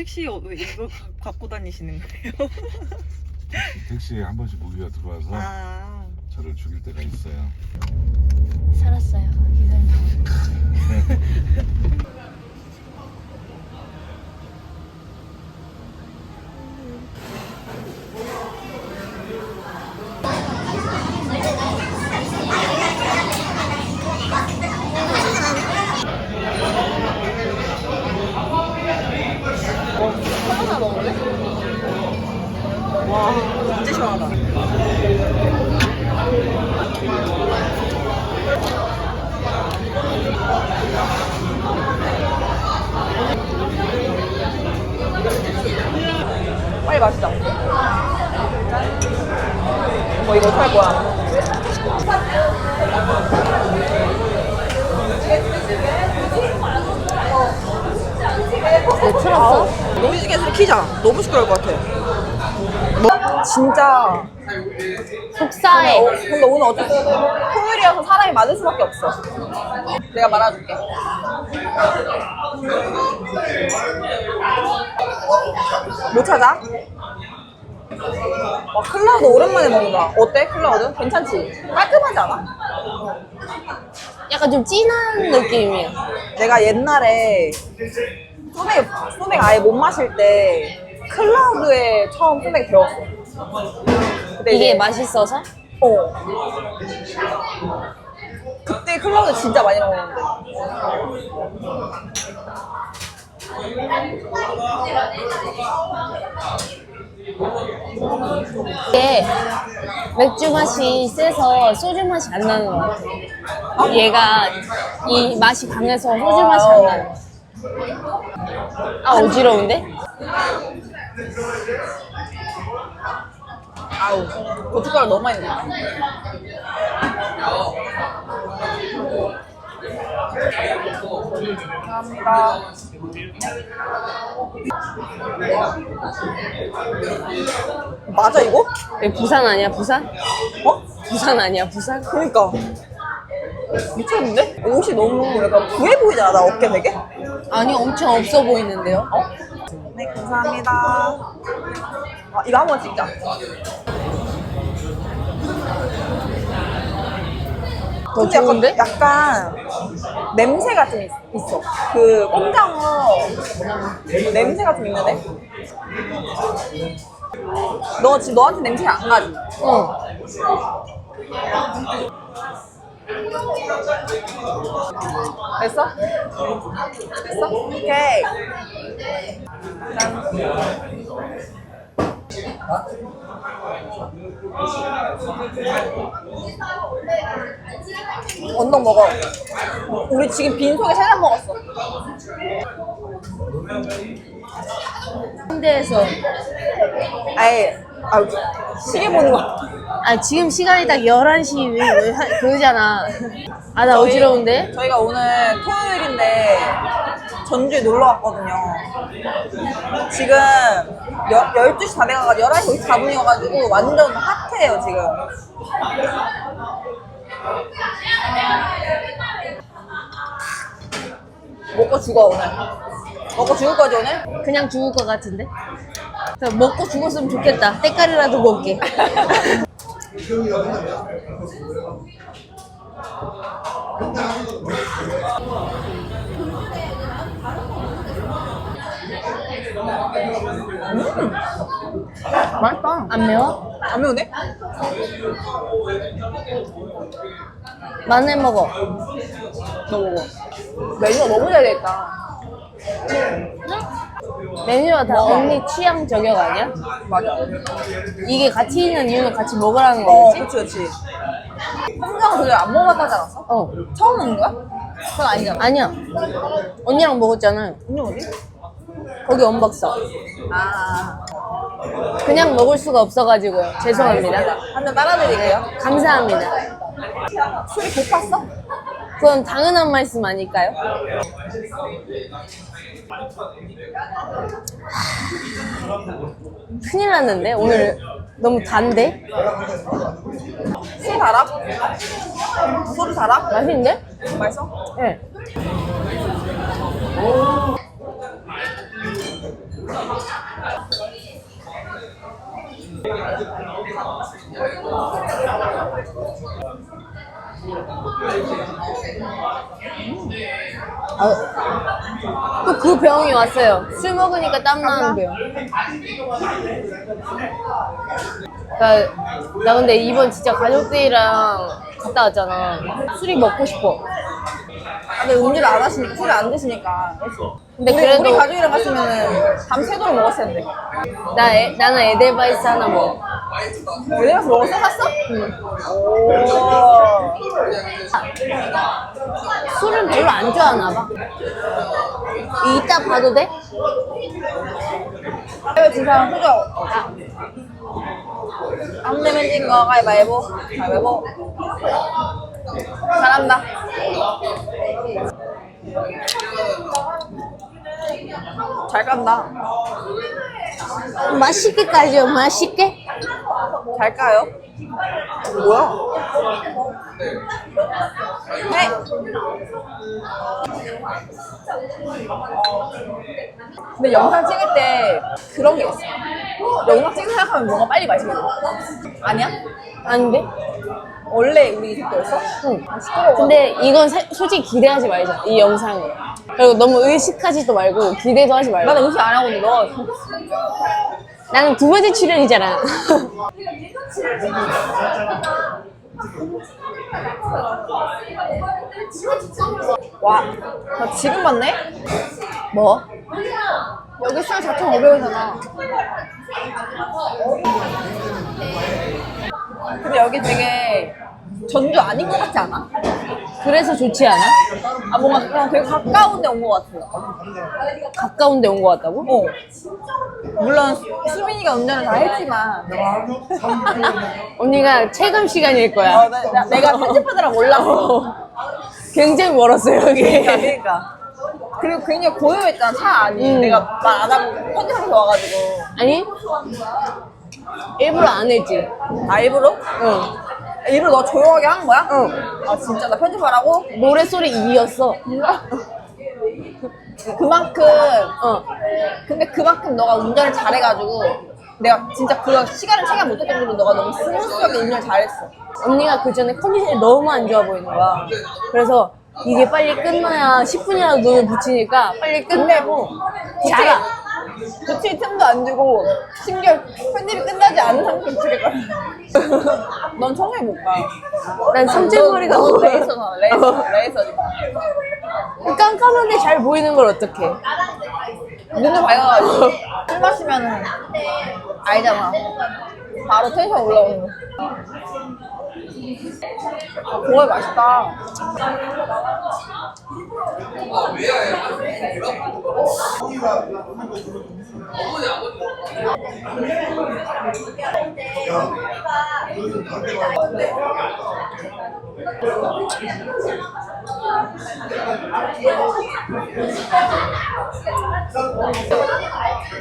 택시 어, 왜 이거 가- 갖고 다니시는 거예요? 택시에 한 번씩 무기가 들어와서 아 저를 죽일 때가 있어요. 살았어요 기사님. 하나 먹을래? 와 진짜 시원하다 마시자 뭐 이거 어떡할 거야? 왜 틀었어? 노이즈캔슬 키자 너무 시끄러울 것 같아 뭐 진짜 속사해. 어, 근데 오늘 어쨌든 토요일이어서 사람이 많을 수밖에 없어. 내가 말아줄게. 못 찾아? 와, 클라우드 오랜만에 먹는다. 어때, 클라우드? 괜찮지? 깔끔하지 않아? 약간 좀 진한 느낌이야. 내가 옛날에 소맥, 소맥 아예 못 마실 때 클라우드에 처음 소맥 배웠어. 근데 이게 이제- 맛있어서? 어. 그때 클라우드 진짜 많이 먹었는데. 이게 맥주 맛이 세서 소주 맛이 안 나는 것 같아. 얘가 이 맛이 강해서 소주 맛이 안 나는 것 같아. 아, 어지러운데? 아우, 고춧가루 너무 많이 넣었다. 감사합니다. 맞아, 이거? 여기 부산 아니야, 부산? 어? 부산 아니야, 부산? 그니까. 미쳤는데? 옷이 너무 약간 부해 보이잖아, 나 어깨 되게? 아니, 엄청 없어 보이는데요? 어? 네, 감사합니다. 아, 이거 한 번 찍자. 더 근데 좋은데? 약간, 약간 냄새가 좀 있, 있어. 그 꼼장어 냄새가 좀 있는데? 너 지금 너한테 냄새가 안 가지? 어. 됐어? 됐어? 오케이. 짠. 언덕 먹어. 우리 지금 빈속에 세잔 먹었어. 홍대에서. 아예, 아, 시계 보는 거. 아, 지금 시간이 딱 11시 왜, 왜 하- 그러잖아. 아, 나 어지러운데? 저희가 오늘 토요일인데 전주에 놀러 왔거든요. 지금 여, 12시 다 돼가가지고 11시 54분이어가지고 완전 핫해요, 지금. 먹고 죽어, 오늘. 먹고 죽을 거지, 오늘? 그냥 죽을 것 같은데? 먹고 죽었으면 좋겠다. 때깔이라도 먹게. 맛있다. 안 매워? 안 매운데? 마늘 먹어. 너 먹어. 메뉴가 너무 잘 돼있다. 메뉴가 다 언니 취향 저격 아니야? 맞아. 이게 같이 있는 이유는 같이 먹으라는 어, 거겠지? 그치, 그치. 홍장은 그게 안 먹어봤다지 않았어? 어. 처음 먹는 거야? 그건 아니잖아. 아니야. 언니랑 먹었잖아. 언니 어디? 거기 원박사. 아. 그냥 먹을 수가 없어가지고요. 죄송합니다. 한잔 따라드릴게요. 감사합니다. 술이 고팠어? 그건 당연한 말씀 아닐까요? 큰일 났는데? 오늘 너무 단데? 술 달아? 소주 달아? 맛있는데? 맛있어? 네. 또 그 병이 왔어요. 술 먹으니까 땀 나는 병. 나, 나 근데 이번 진짜 가족들이랑 갔다 왔잖아. 술이 먹고 싶어. 근데 음주를 안 하시니까 술을 안 드시니까. 근데 우리, 그래도 우리 가족이랑 갔으면은 밤새도록 먹었을 텐데. 나 에, 나는 에델바이스 하나 먹어. 어디 가서 먹었어? 샀어? 응. 오. 술은 별로 안 좋아하나 봐. 이따 봐도 돼? 가위바위보 진 사람 후져. 안 내면 진거 가위바위보. 가위바위보. 잘한다. 잘 깐다. 맛있게 까죠, 맛있게? 잘 까요? 뭐야? 네. 근데 영상 찍을 때 그런 게 있어. 영상 찍는 생각하면 뭔가 빨리 마시거든. 아니야? 아닌데? 원래 우리 그거였어? 응. 아, 시끄러워. 근데 이건 사- 솔직히 기대하지 말자, 이 영상을. 그리고 너무 의식하지도 말고 기대도 하지 말고. 나는 음식 안 하고 있는데 너 나는 두 번째 출연이잖아. 와, 나 지금 봤네? 뭐? 여기 술 4,500원이잖아. 근데 여기 되게 전주 아닌 것 같지 않아? 그래서 좋지 않아? 아 뭔가 그냥 되게 가까운 데 온 것 같아. 가까운 데 온 것 같다고? 어. 물론 수민이가 운전을 다 했지만 언니가 체감 시간일 어, 거야. 나, 나- 내가 편집하느라 몰랐어. 굉장히 멀었어요, 여기. 그러니까, 그러니까. 그리고 굉장히 고요했잖아 차 안이. 음. 내가 말 안 하고 편집하면서 와가지고. 아니? 일부러 안 했지. 아 일부러? 응. 일부러 너 조용하게 한 거야? 응. 아 진짜 나 편집하라고? 노래소리 2였어. 그만큼 어. 근데 그만큼 너가 운전을 잘해가지고 내가 진짜 그 시간을 체감 못할 정도로 너가 너무 스무스하게 운전을 잘했어. 언니가 그 전에 컨디션이 너무 안 좋아 보이는 거야. 그래서 이게 빨리 끝나야 10분이라도 눈을 붙이니까 빨리 끝내고 자라. 안 주고 심지어 편집이 끝나지 않은 상태로 거야. 넌 청소에 못 가. 난 성질머리가 너, 너 없어. 레이서잖아. 레이서. 레이서니까. 깜깜한데 잘 보이는 걸 어떡해. 눈을 밝아가지고 술 마시면은 알잖아. 바로 텐션 올라오는 거. 아, 그거 맛있다.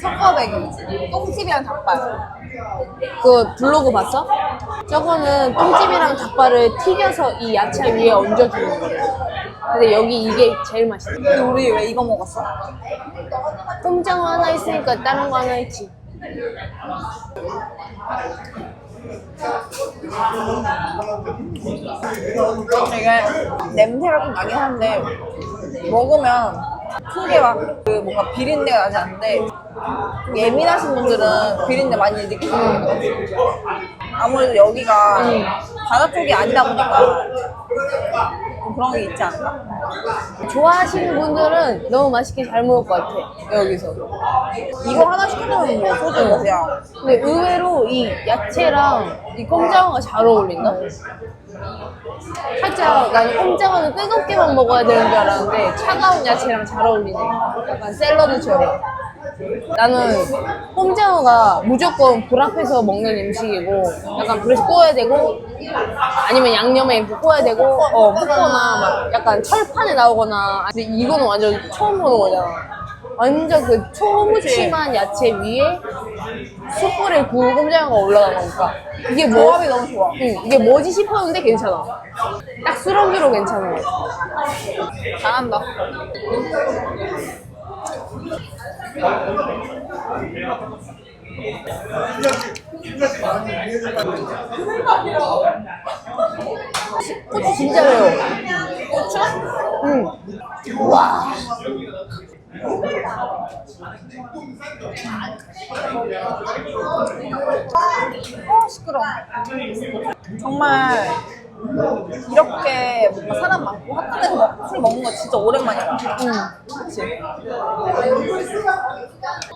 석가배기 똥집이랑 닭발. 그 블로그 봤어? 저거는 똥집이랑 닭발을 튀겨서 이 야채 위에 얹어주는 거예요. 근데 여기 이게 제일 맛있어. 근데 우리 왜 이거 먹었어? 꼼장어 하나 있으니까 다른 거 하나 있지. 이게 냄새가 좀 나긴 한데 먹으면 크게 막그 뭔가 비린내가 나지 않는데 좀 예민하신 분들은 비린내 많이 느끼실 수 있거든. 아무래도 여기가 바다 쪽이 아니다 보니까 좀 그런 게 있지 않나? 좋아하시는 분들은 너무 맛있게 잘 먹을 것 같아. 여기서. 이거 하나 시켜놓으면 뭐 소주 먹이야. 근데 의외로 이 야채랑 이 꼼장어가 잘 어울린다? 살짝 나는 꼼장어는 뜨겁게만 먹어야 되는 줄 알았는데 차가운 야채랑 잘 어울리네. 약간 샐러드처럼. 나는 꼼장어가 무조건 불 앞에서 먹는 음식이고 약간 불에서 구워야 되고 아니면 양념에 이렇게 구워야 되고 어 굽거나 막 약간 철판에 나오거나. 근데 이거는 완전 처음 보는 거잖아. 완전 그 초무침한 야채 위에 숯불에 구운 꼼장어가 올라간 거니까. 이게 뭐 조합이 너무 좋아. 응, 이게 뭐지 싶었는데 괜찮아. 딱 술안주로 괜찮은 거 잘한다. 고추 진짜 매워. 고추? 응. 와. 어 시끄러. 정말 이렇게 뭔가 사람 많고 핫한 데서 먹- 술 먹는 거 진짜 오랜만이야. 응. 그치?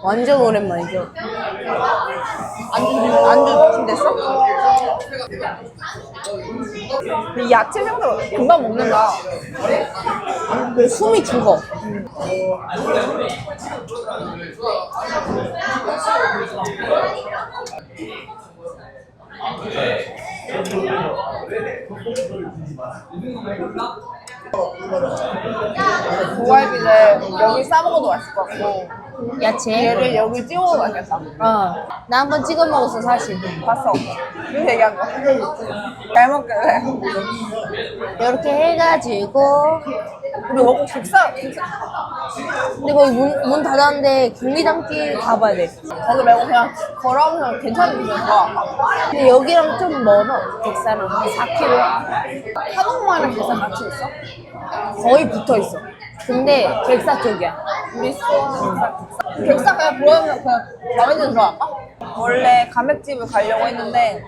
완전 오랜만이죠. 안주 안주 준비됐어? 이 야채 생각 금방 먹는다. 숨이 죽어. 고갈비를 여기 싸 먹어도 맛있을 것 같고 야채. 얘를 여기 찍어 먹어도 맛있겠다. 어. 나 한 번 찍어 먹었어 사실. 봤어. 그래서 얘기한 거. 잘 먹길래. 이렇게 해가지고 우리 먹고 객사. 근데 거기 문, 문 닫았는데 경리단길 가봐야 돼. 거기 말고 그냥 걸어오면서 괜찮은 거야. 근데 여기랑 좀 멀어. 객사랑 한 4km. 한옥마을이랑 객사 같이 있어? 거의 붙어 있어. 근데 객사 쪽이야. 우리 수원 객사 그냥 보여면 그냥 드는 들어갈까? 원래 가맥집을 가려고 했는데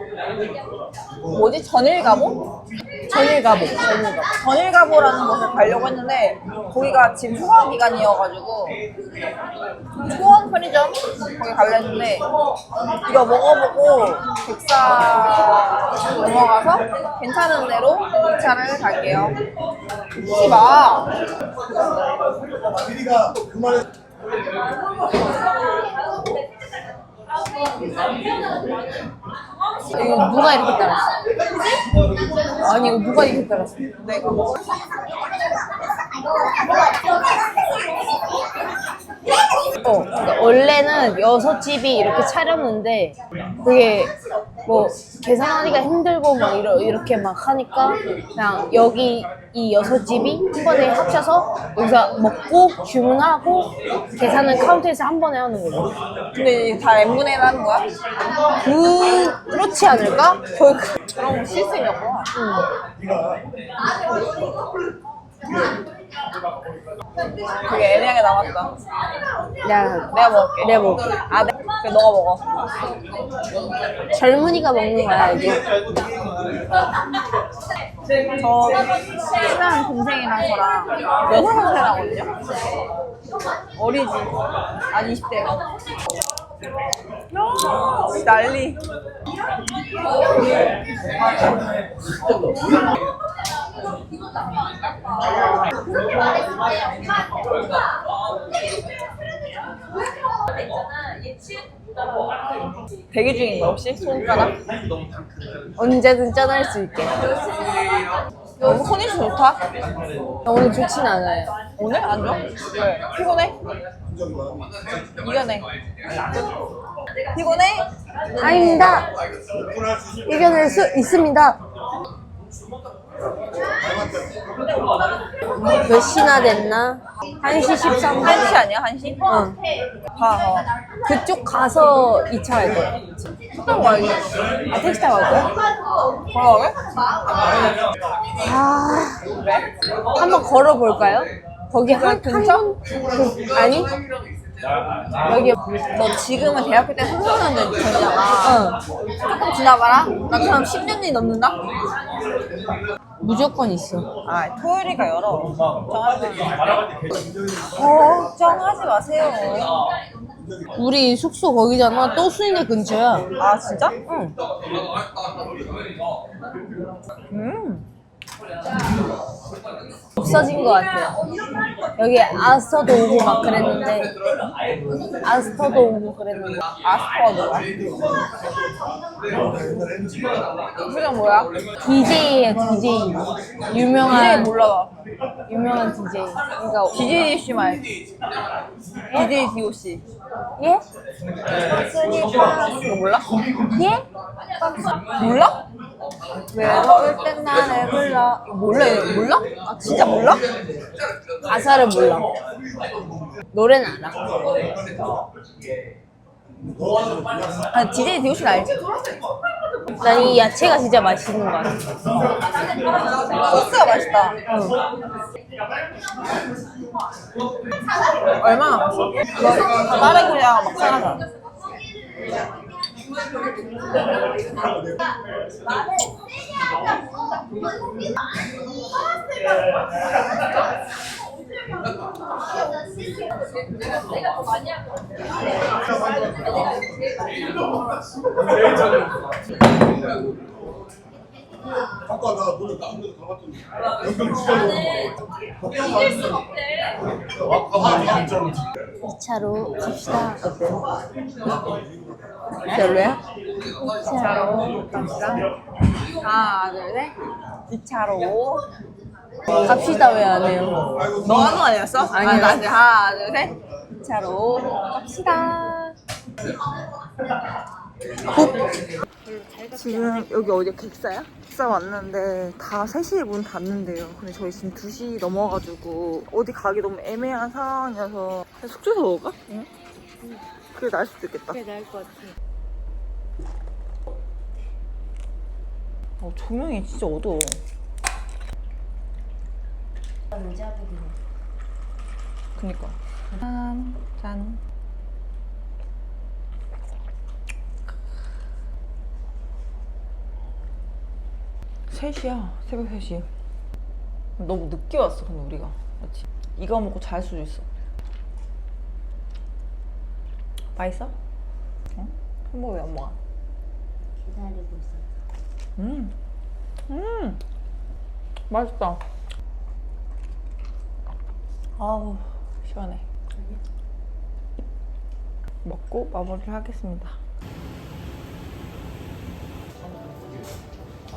뭐지? 전일 가보? 전일 가보. 전일 가보. 전일 가보라는 곳을 가려고 했는데 거기가 지금 휴가 기간이어가지고 초원 편의점 거기 가려 했는데 이거 먹어보고 객사 넘어가서 괜찮은 대로 2차를 갈게요 혹시 마 이거 누가 이렇게 따랐어? 아니 이거 누가 이렇게 따랐어? 먹어 어, 그러니까 원래는 여섯 집이 이렇게 차렸는데 그게 뭐 계산하기가 힘들고 막 이러, 이렇게 막 하니까 그냥 여기 이 여섯 집이 한 번에 합쳐서 여기서 먹고 주문하고 계산은 카운터에서 한 번에 하는 거죠. 근데 다 n분의 1 하는 거야? 그 그렇지 않을까? 거의 그- 그런 시스템이었구나 되게 애매하게 남았다 내가 내가 먹을게 내가 먹을게. 아 네? 그래 너가 먹어. 젊은이가 먹는 거야 이게. 저 친한 동생이랑 저랑 여섯 살 나거든요 어리지. 아 20대가. 난리 대기 중인 거 혹시? 손가락? 언제든 짠할 수 있게. 너무 컨디션 좋다 오늘 좋진 않아요. 오늘? 안 좋아? 왜? 피곤해? 이겨내 피곤해? 아닙니다. 이겨낼 수 있습니다. 몇 시나 됐나? 1시 13분? 1시 아니야? 1시? 응. 가, 어. 그쪽 가서 2차 할 거야. 타고 가야지 아, 택시 타고 갈 거야? 걸어가게? 아, 왜? 한번 걸어볼까요? 거기 한, 한 근처? 아니? 여기, 너 지금은 대학교 때 3년년 전이잖아 어, 조금 지나봐라 나처럼 10년이 넘는다? 무조건 있어. 아 토요일이가 열어 걱정하지 마세요 우리 숙소 거기잖아. 또 수인의 근처야. 아 진짜? 응. 음 없어진 것 같아요. 여기 아스터도 오고 막 그랬는데, 아스터도 오고 그랬는데. 아스퍼 누가? 그냥 뭐야? DJ야, DJ. 유명한, 몰라 나 유명한 DJ. 그러니까, DJ 씨 말지 DJ DOC 예? 이거 몰라? 예? 몰라? 외로울 땐 나를 불러 몰라 이거 몰라? 아 진짜 몰라? 가사를 몰라. 노래는 알아. 아, DJ 디오신 알지? 난 이 야채가 진짜 맛있는 것 같아. 소스가 맛있다. 얼마나 다른 거랑 막 사가자. 아까 나 다른 데서 가봤더니 연경 지가 아, 진짜로 2차로 갑시다. 별로야? 2차로 갑시다. 하나, 둘, 셋. 2차로. 갑시다 왜 안 해요? 너 하는 거 아니었어? 아니, 다시 하나, 둘, 셋. 2차로 갑시다. 지금 여기 어디야? 객사야? 객사 왔는데 다 3시에 문 닫는데요. 근데 저희 지금 2시 넘어가지고 어디 가기 너무 애매한 상황이어서 그냥 숙소에서 먹을까? 응. 그게 나을 수도 있겠다. 그게 나을 것 같아. 어, 조명이 진짜 어두워. 그니까. 짠, 짠. 셋시야 새벽 3시. 너무 늦게 왔어, 근데 우리가. 맞지? 이거 먹고 잘 수도 있어. 맛있어? 응? 햄버거 왜안 먹어? 기다리고 있어. 음, 음, 맛있다. 아우, 시원해. 먹고 마무리를 하겠습니다.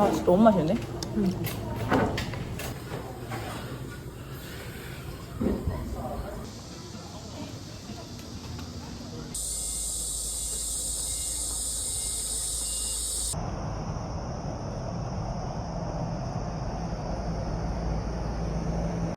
아, 진짜 너무 맛있네.